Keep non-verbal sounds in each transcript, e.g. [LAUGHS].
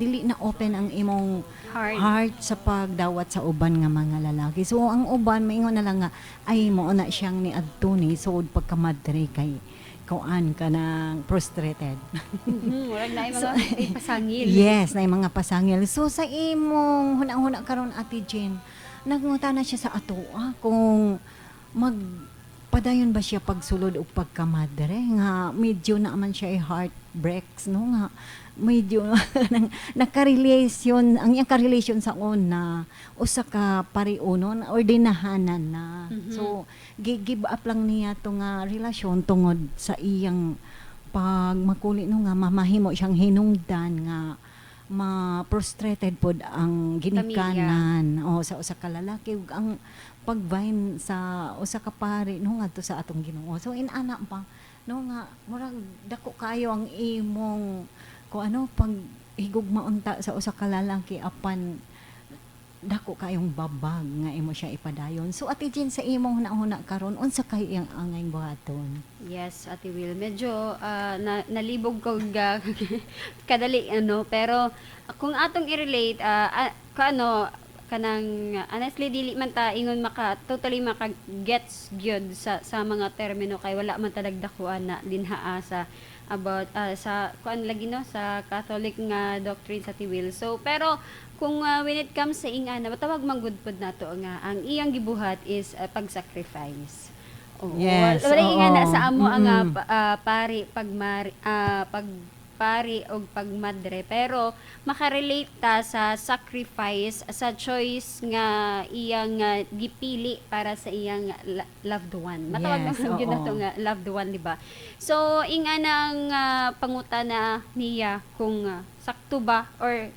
dili na open ang imong Hard. heart sa pagdawat sa uban nga mga lalaki. So ang uban maingon na lang nga ay mo na siyang ni adtuni so pagkamadre kay kuan ka ng frustrated. Mhm, Wala na [LAUGHS] mga may pasangil. yes, na mga pasangil. So sa imong hunang-huna karon Ate Jen, nagunta na siya sa ato ah, kung mag padayon ba siya pagsulod o pagkamadre nga medyo na man siya ay heartbreaks no nga medyo [LAUGHS] nang nagka-relation ang iyang ka-relation sa una usa ka pariunon or dinahanan na. Mhm. so gi- give up lang niya to nga relasyon tungod sa iyang pag makuli no nga mamahimo siyang hinungdan nga ma-frustrated pod ang ginikanan o sa usa ka lalaki ug ang pagvine sa usa ka pari no ngadto sa atong Ginoo. So inana pa no nga murag dako kayo ang imong ko ano pag higugmaon ta sa usa ka lalaki apan dako kayong babag nga imo siya ipadayon so ati Jen sa imong hunahuna karon unsa kay iyang angay buhaton Yes, Ate Will. Medyo ah, na, nalibog ko [LAUGHS] kadali ano, pero kung atong i-relate ah, ah, kaano kanang honestly dili man ta ingon maka totally maka gets gyud sa sa mga termino kay wala man talagdakuan na dinhaa sa about ah, sa kuan lagi no sa Catholic nga doctrine sa Tiwil. So pero kung ah, when it comes sa ingana matawag man gud pod nato nga ang iyang gibuhat is ah, pag-sacrifice. Oo. Yes, Wala oo. nga na sa amo ang ah, Mm-mm. pa- ah, pari pagmari ah, pag pari o pagmadre pero makarelate ta sa sacrifice sa choice nga iyang ah, gipili para sa iyang loved one. Matawag Yes, naman yun na oo. to nga loved one, di ba? So inga nang ah, pangutana niya kung ah, sakto ba or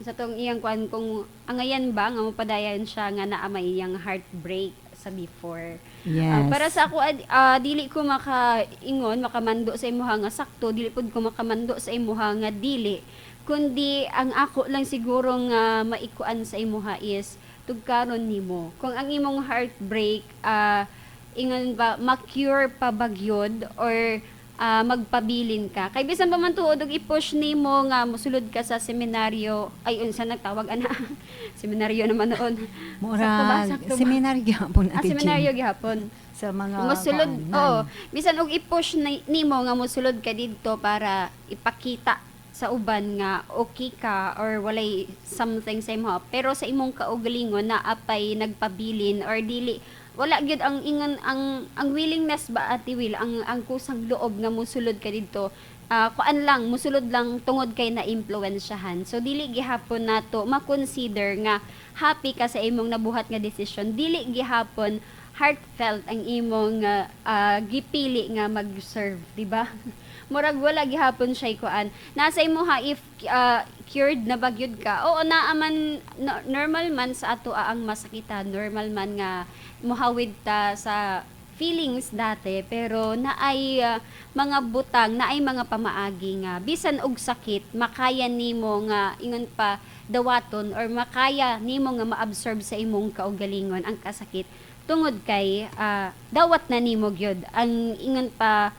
sa tong iyang kuan kung angayan ba nga mapadayan siya nga naa may iyang heartbreak sa before. Yes Ah, para sa ako ah, dili ko makaingon makamando sa imuha nga sakto dili pud ko makamando sa imuha nga dili. Kundi ang ako lang siguro nga maikuan sa imuha is tugkaron nimo. Kung ang imong heartbreak ah, ingon ba ma-cure pa bagyod or ah, magpabilin ka. Kay bisan pa man tuod og i-push nimo nga mosulod ka sa seminaryo. Ay unsa nagtawag ana? [LAUGHS] Seminaryo naman noon. Ba? seminaryo gyapon ah, Ate Jen. seminaryo gihapon. Sa mga Musulod, kuan, oo. Bisan og i-push ni- nimo nga musulod ka didto para ipakita sa uban nga okay ka or walay something sa imo. Pero sa imong kaugalingon na apay nagpabilin or dili wala gyud ang ingon ang ang willingness ba ati will? Ang ang kusang loob nga musulod ka didto ah, kuan lang musulod lang tungod kay na impluwensyahan so dili gihapon nato ma-consider nga happy ka sa imong nabuhat nga decision dili gihapon heartfelt ang imong ah, ah, gipili nga mag-serve, di ba? [LAUGHS] Murag wala gihapon siya kuan. Nasa imo if ah, cured na bagyod ka. Oo naa man no- normal man sa ato ang masakitan, normal man nga muhawid ta sa feelings dati pero naay ah, mga butang naay mga pamaagi nga bisan og sakit makaya nimo nga ingon pa dawaton or makaya nimo nga maabsorb sa imong kaugalingon ang kasakit tungod kay ah, dawat na nimo gyud ang ingon pa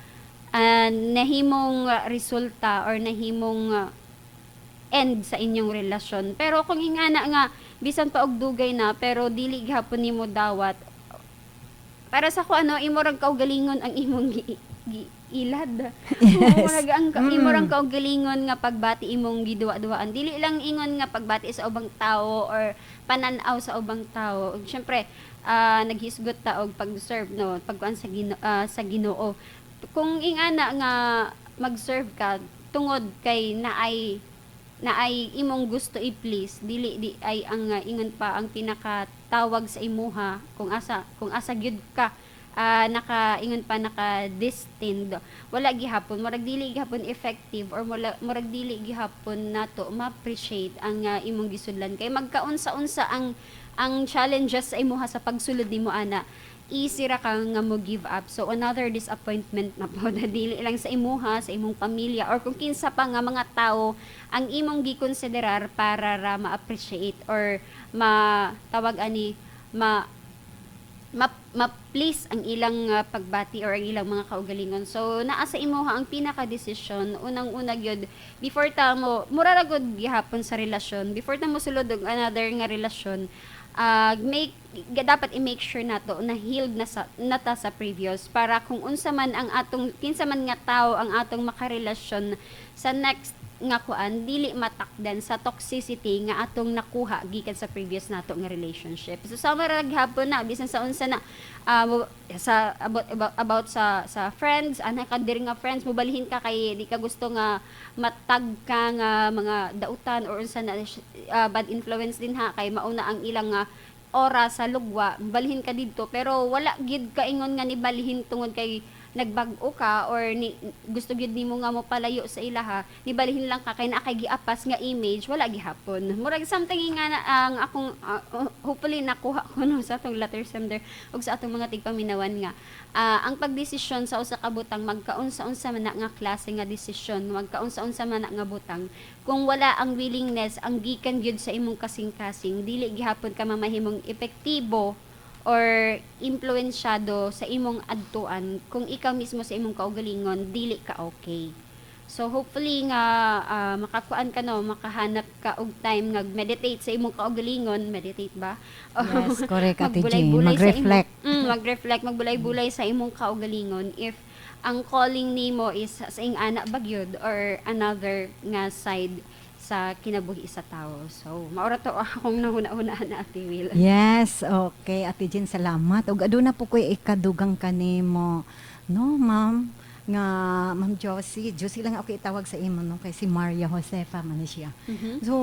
ah, nahimong ah, resulta or nahimong ah, end sa inyong relasyon. Pero kung ingana nga bisan pa og dugay na pero dili gihapon nimo dawat. Para sa ko ano imo rang kaugalingon ang imong gi, gi- ilad [LAUGHS] Yes. Murag ang Mm. imo rang kaugalingon nga pagbati imong giduwa-duwaan. Dili lang ingon nga pagbati sa ubang tao or pananaw sa ubang tao. Ug syempre ah, naghisgot ta og pag-serve no pagkuan sa Gino, ah, sa Ginoo kung ingana nga mag-serve ka tungod kay naay na ay imong gusto i-please dili di ay ang uh, ingon pa ang pinakatawag sa imuha kung asa kung asa gyud ka ah, naka ingon pa naka destined wala gihapon murag dili gihapon effective or murag, murag dili gihapon nato ma-appreciate ang ah, imong gisudlan kay magkaunsa-unsa ang ang challenges sa imuha sa pagsulod nimo ana easy ra ka nga mo give up. So another disappointment na po [LAUGHS] na dili lang sa imuha, sa imong pamilya or kung kinsa pa nga mga tao ang imong gikonsiderar para ra ma-appreciate or ma tawag ani ma map ma-please ang ilang ah, pagbati or ang ilang mga kaugalingon. So naa sa imuha ang pinaka decision unang-una gyud before ta mo mura ra gud gihapon sa relasyon before ta mo sulod og another nga relasyon ah, make dapat i-make sure nato na healed na sa nata sa previous para kung unsa man ang atong kinsa man nga tao ang atong makarelasyon sa next nga kuan dili matakdan sa toxicity nga atong nakuha gikan sa previous nato nga relationship. So sa marag hapon na bisan sa unsa na mo- sa about, about about sa sa friends, ana ka diri nga friends mobalhin ka kay di ka gusto nga matag ka nga mga dautan or unsa na ah, bad influence din ha kay mauna ang ilang nga oras sa lugwa, balhin ka didto pero wala gid ka ingon nga ni balhin tungod kay nagbag-o ka or ni, gusto gyud nimo nga mo palayo sa ilaha, ni balhin lang ka kay naa kay giapas nga image, wala gihapon. Murag something nga na, ang akong uh, hopefully nakuha ko no sa atong letter sender ug sa atong mga tigpaminawan nga. Ah, ang pagdesisyon sa usa ka butang magkaunsa-unsa man nga klase nga desisyon, magkaunsa-unsa man nga butang. Kung wala ang willingness ang gikan gyud sa imong kasing-kasing dili gihapon ka mamahimong epektibo or impluensyado sa imong adtuan kung ikaw mismo sa imong kaugalingon dili ka okay. So hopefully nga ah, makakuan ka no makahanap ka og time nga meditate sa imong kaugalingon. Meditate ba? [LAUGHS] Yes, correct, Ate sa Mag-reflect. imong- mm, mag-reflect magbulay-bulay sa imong kaugalingon. If ang calling nimo is sa ing anak bagyod or another nga side sa kinabuhi sa tao. So, maura to [LAUGHS] akong nahuna-hunaan na Ate Will. Yes, okay. Ate Jean, salamat. Ug aduna po ko ikadugang kanimo. No, ma'am. Nga, Ma'am Josie. Josie lang ako itawag sa imo, no? Kay si Maria Josefa, man siya. Mhm. So,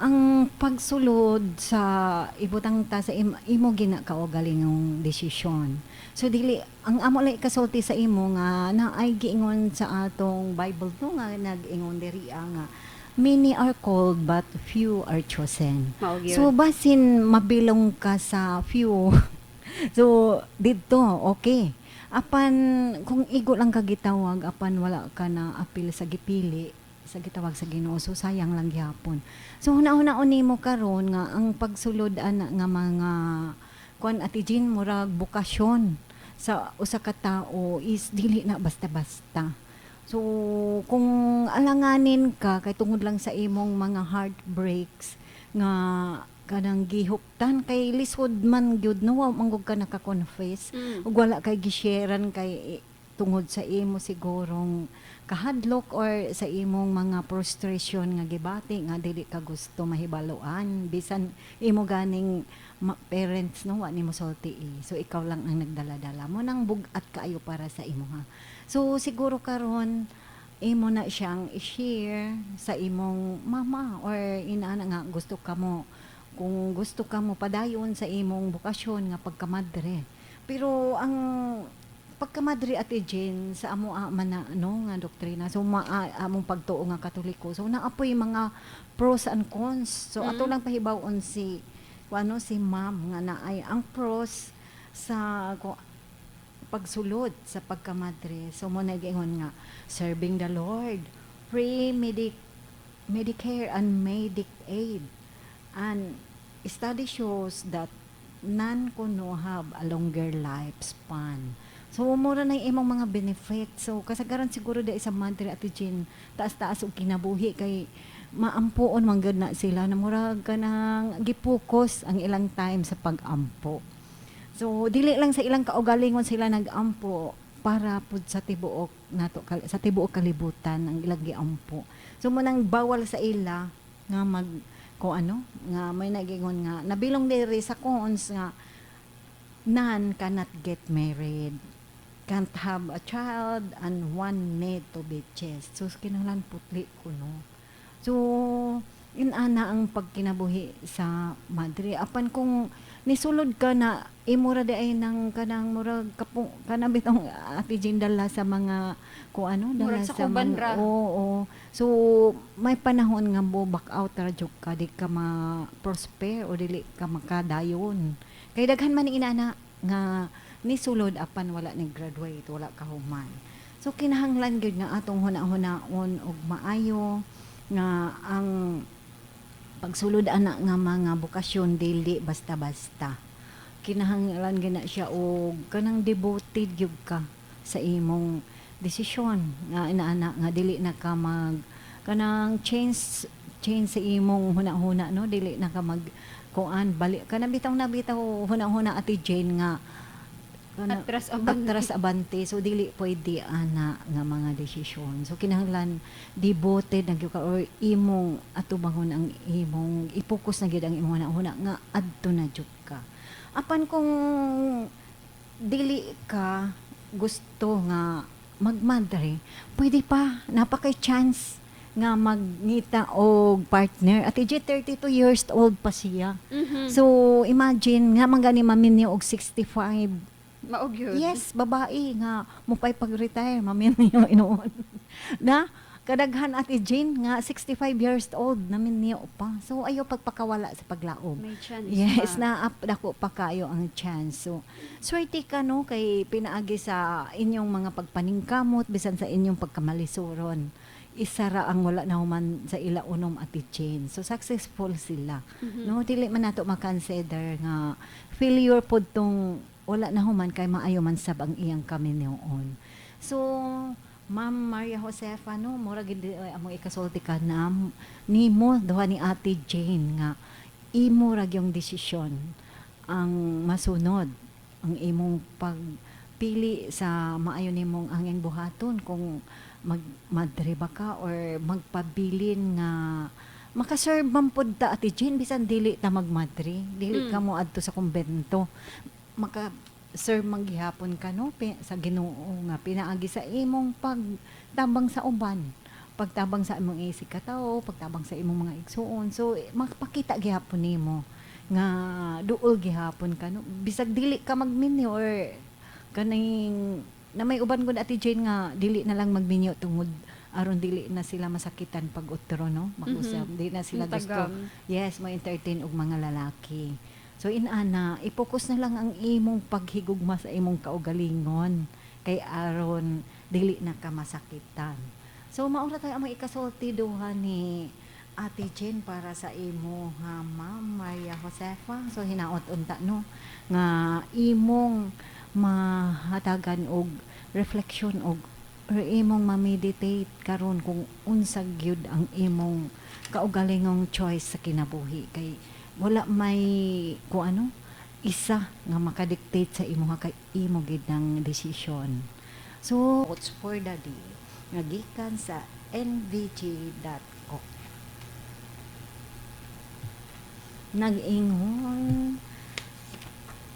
ang pagsulod sa ibutang ta sa im, imo gina kaugaling ng desisyon. So dili ang amo lay kasulti sa imo nga na ay giingon sa atong Bible no nga nag-ingon diri ah, nga many are called but few are chosen. So basin mabilong ka sa few. [LAUGHS] so dito okay. Apan kung igo lang ka gitawag apan wala ka na apil sa gipili sa gitawag sa Ginoo so sayang lang gyapon. So una-una nimo karon nga ang pagsulod ana nga mga kuan ati Jean murag bukasyon sa usa ka tawo is dili na basta-basta. So, kung alanganin ka kay tungod lang sa imong mga heartbreaks nga kanang gihuptan kay lisod man gyud no wa manggod ka naka-confess Mm. ug wala kay gisharean kay tungod sa imo sigurong kahadlok or sa imong mga frustration nga gibati nga dili ka gusto mahibaloan bisan imo ganing parents no wa nimo sulti eh. so ikaw lang ang nagdala-dala mo nang bugat kaayo para sa imo ha so siguro karon imo na siyang i-share sa imong mama or inaana nga gusto ka mo. Kung gusto ka mo padayon sa imong bukasyon nga pagkamadre. Pero ang pagkamadre ate Jen sa amo man na no nga doktrina. So ma, ah, among pagtuo nga katoliko. So naapoy mga pros and cons. So Mm. ato lang pahibawon si ano si ma'am nga naay ang pros sa pagsulod sa pagkamadre so mo nagingon nga serving the Lord free medic Medicare and Medicaid and study shows that none kuno have a longer lifespan. So, mura na imong mga benefit. So, kasagaran siguro da sa Madre at Jean, taas-taas og kinabuhi kay maampuon man na sila na murag ka nang gipukos ang ilang time sa pag-ampo. So, dili lang sa ilang kaugalingon sila nag-ampo para pud sa tibuok nato sa tibuok kalibutan ang ilang giampo. So mo nang bawal sa ila nga mag ko ano nga may nagingon nga nabilong diri sa cons nga none cannot get married can't have a child and one need to be chaste. So kinahanglan putli kuno. So inana ang pagkinabuhi sa madre apan kung nisulod ka na imura di ay nang kanang murag kapung kana bitong ati Jindala sa mga ko ano Murag sa kuban ra. oo, oo. So may panahon nga mo back out ra jud ka di ka ma prosper o dili ka makadayon. Kay daghan man ni inana nga nisulod apan wala ni graduate, wala ka human. So kinahanglan gyud nga atong huna-hunaon og maayo nga ang pagsulod ana nga mga bukasyon dili basta-basta. kinahanglan gina siya og kanang devoted gyud ka sa imong desisyon. Nga inaana nga dili na ka mag kanang change change sa imong huna-huna no? Dili na ka mag kuan balik kana bitaw na bitaw huna-huna ati Jane nga kana- Atras abante. atras abante. So dili pwede ana nga mga desisyon. So kinahanglan devoted na ka or imong atubangon ang imong ipokus na gyud ang imong huna nga adto na jud ka. Apan kung dili ka gusto nga magmadre pwede pa. Napakay chance nga magngita og partner. At ije 32 years old pa siya. Mhm. so imagine nga man gani maminyo og 65 Maog yun. Yes, babae nga mupay pag-retire, mamin [LAUGHS] niyo inuon. na kadaghan ati Jane nga 65 years old namin niyo pa. So ayo pagpakawala sa paglaom. May chance Yes, pa. na up dako pa kayo ang chance. So swerte ka no kay pinaagi sa inyong mga pagpaningkamot bisan sa inyong pagkamalisuron. Isa ra ang wala na human sa ila unom ati Jane. So successful sila. Mhm. No, dili man nato makonsider nga failure pod tong wala na human kay maayo man sab ang iyang kami noon. So, Ma'am Maria Josefa, no, mura gid ay, among ikasulti ka na nimo duha ni Ate Jane nga imo ra gyung desisyon ang masunod ang imong pagpili sa maayo nimong anging buhaton kung mag madre ba ka or magpabilin nga makaserve man pod ta ati Jane bisan dili ta magmadre dili Mm. ka mo adto sa kumbento maka serve man gihapon ka no? Pi- sa Ginoo nga pinaagi sa imong pagtabang sa uban. Pagtabang sa imong isi katao pagtabang sa imong mga igsuon so eh, makapakita gihapon nimo nga duol gihapon ka no? Bisag dili ka magminyo or kaning na may uban gud ati Jane nga dili na lang magminyo tungod aron dili na sila masakitan pag utro no? Makusab Mhm. dili na sila gusto. Yes mo entertain og mga lalaki so inana ipokus na lang ang imong paghigugma sa imong kaugalingon kay aron dili na ka masakitan. So maura tayo ang ikasulti duha ni Ate Jen para sa imo ha Ma'am Maria Josefa. So hinaot unta no nga imong mahatagan og reflection og or imong ma-meditate karon kung unsag gyud ang imong kaugalingong choice sa kinabuhi kay wala may kung ano isa nga makadictate sa imo kay imo gid ng desisyon. So what's for the day nga gikan sa nvg.co nag-ingon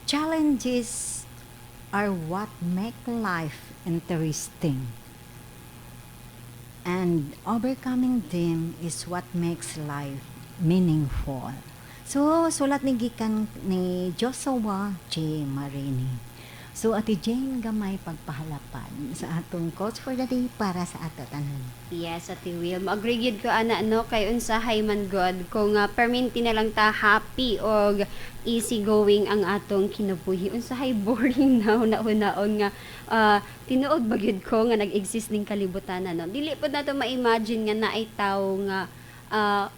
challenges are what make life interesting. And overcoming them is what makes life meaningful. So, sulat ni gikan ni Joshua J. Marini. So, Ate Jane, gamay pagpahalapan sa atong coach for the day para sa ato tanan. Yes, Ate Will. Gyud ko ana no kay unsahay man God kung uh, perminti na lang ta happy og easy going ang atong kinabuhi. Unsahay [LAUGHS] boring na unaon nga ah, tinuod ba gyud ko nga nag-exist ning kalibutan no. Dili pud nato ma-imagine nga naay tawo nga ah,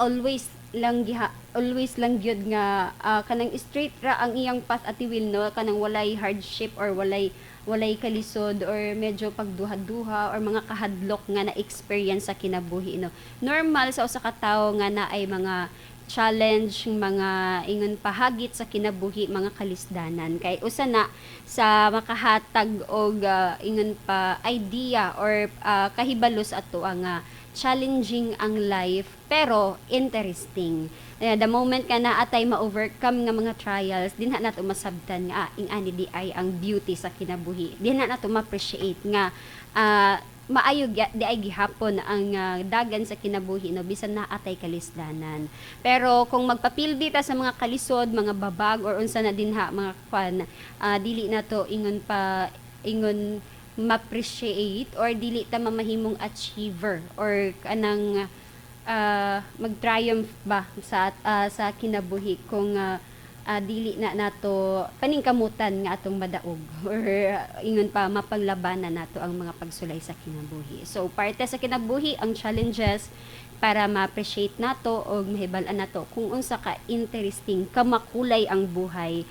always lang giha always lang gyud nga ah, kanang straight ra ang iyang path Ate Will no kanang walay hardship or walay walay kalisod or medyo pagduha-duha or mga kahadlok nga na-experience sa kinabuhi no. Normal sa usa ka tawo nga na ay mga challenge, mga ingon pahagit sa kinabuhi, mga kalisdanan. Kay usa na sa makahatag og ah, ingon pa idea or ah, kahibalo sa ato ang ah, challenging ang life pero interesting. Eh, the moment ka na atay ma-overcome nga mga trials, dinha nato masabtan nga ah, ing ani di ay ang beauty sa kinabuhi. Dinha nato ma-appreciate nga ah, maayo di ay gihapon ang ah, dagan sa kinabuhi no bisan na atay kalisdanan. Pero kung magpapildi ta sa mga kalisod, mga babag or unsa na dinha mga kwan, ah, dili na to ingon pa ingon ma-appreciate or dili ta mamahimong achiever or kanang ah, mag-triumph ba sa ah, sa kinabuhi kung ah, ah, dili na nato paningkamutan nga atong madaog [LAUGHS] or ah, ingon pa mapaglabanan nato ang mga pagsulay sa kinabuhi. So parte sa kinabuhi ang challenges para ma-appreciate nato o mahibal-an nato kung unsa ka interesting kamakulay ang buhay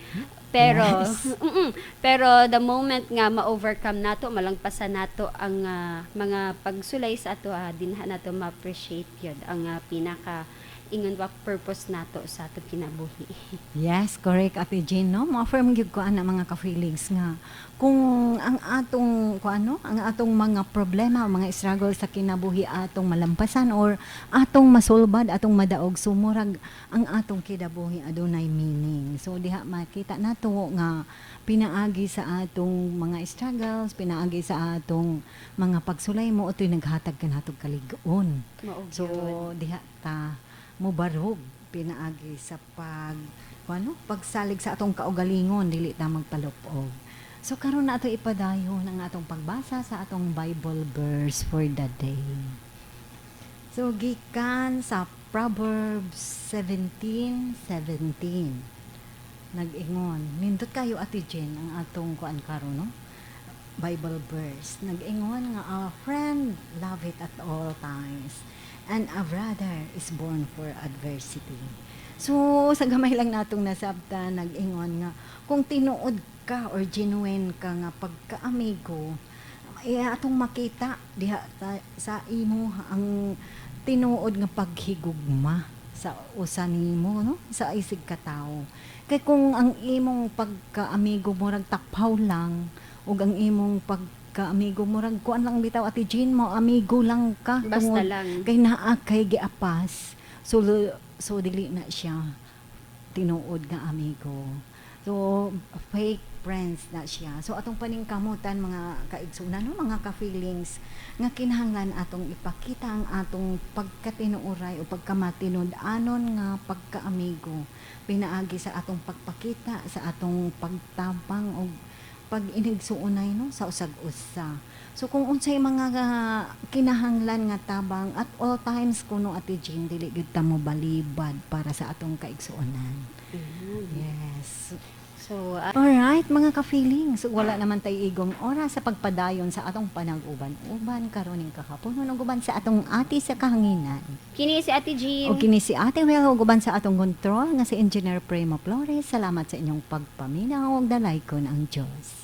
Pero [LAUGHS] mm-mm. pero the moment nga ma-overcome nato, malangpasan nato ang ah, mga pagsulay sa ato ah, dinha nato ma-appreciate yun ang ah, pinaka ingon ba purpose nato sa ato kinabuhi. [LAUGHS] Yes, correct Ate Jean, no? Ma-affirm gyud ko ana mga ka-feelings nga kung ang atong ko ano, ang atong mga problema, mga struggle sa kinabuhi atong malampasan or atong masulbad, atong madaog sumurag ang atong kinabuhi adunay meaning. So diha makita nato nga pinaagi sa atong mga struggles, pinaagi sa atong mga pagsulay mo utoy naghatag kanatog kaligon. Mao So diha ta mubarog pinaagi sa pag ano pagsalig sa atong kaugalingon dili ta magpalupog. So karon na ato ipadayon ang atong pagbasa sa atong Bible verse for the day. So gikan sa Proverbs 17:17. Nag-ingon, nindot kayo Ate Jen ang atong kuan karon no? Bible verse. Nag-ingon nga a friend love it at all times and a brother is born for adversity. So, sa gamay lang natong nasabta, nag-ingon nga, kung tinuod ka or genuine ka nga pagka-amigo, eh, atong makita diha ta- sa imo ang tinuod nga paghigugma sa usa nimo no sa isig ka tawo kay kung ang imong pagka-amigo mo rag takpaw lang ug ang imong pagka-amigo mo rag kuan lang bitaw ati Jean mo amigo lang ka. Basta tungod lang. kay naa kay giapas. So so dili na siya tinuod nga amigo. So fake friends na siya. So atong paningkamutan mga kaigsunan no mga ka-feelings nga kinahanglan atong ipakita ang atong pagkatinuuray o pagkamatinod anon nga pagkaamigo. Pinaagi sa atong pagpakita sa atong pagtabang o pag inigsuunay no sa usag-usa So kung unsay mga ah, kinahanglan nga tabang at all times kuno ati Jean dili gyud ta mo balibad para sa atong kaigsuonan. Yes. So ah, Alright, mga ka-feelings. Wala naman tay igong oras sa pagpadayon sa atong panag-uban-uban karon ning kahapon ug uban sa atong ati sa kahanginan. kini si Ate Jean. O kini si Ate Well ug uban sa atong kontrol nga si Engineer Primo Flores. Salamat sa inyong pagpaminaw ug dalay kon ang Dios.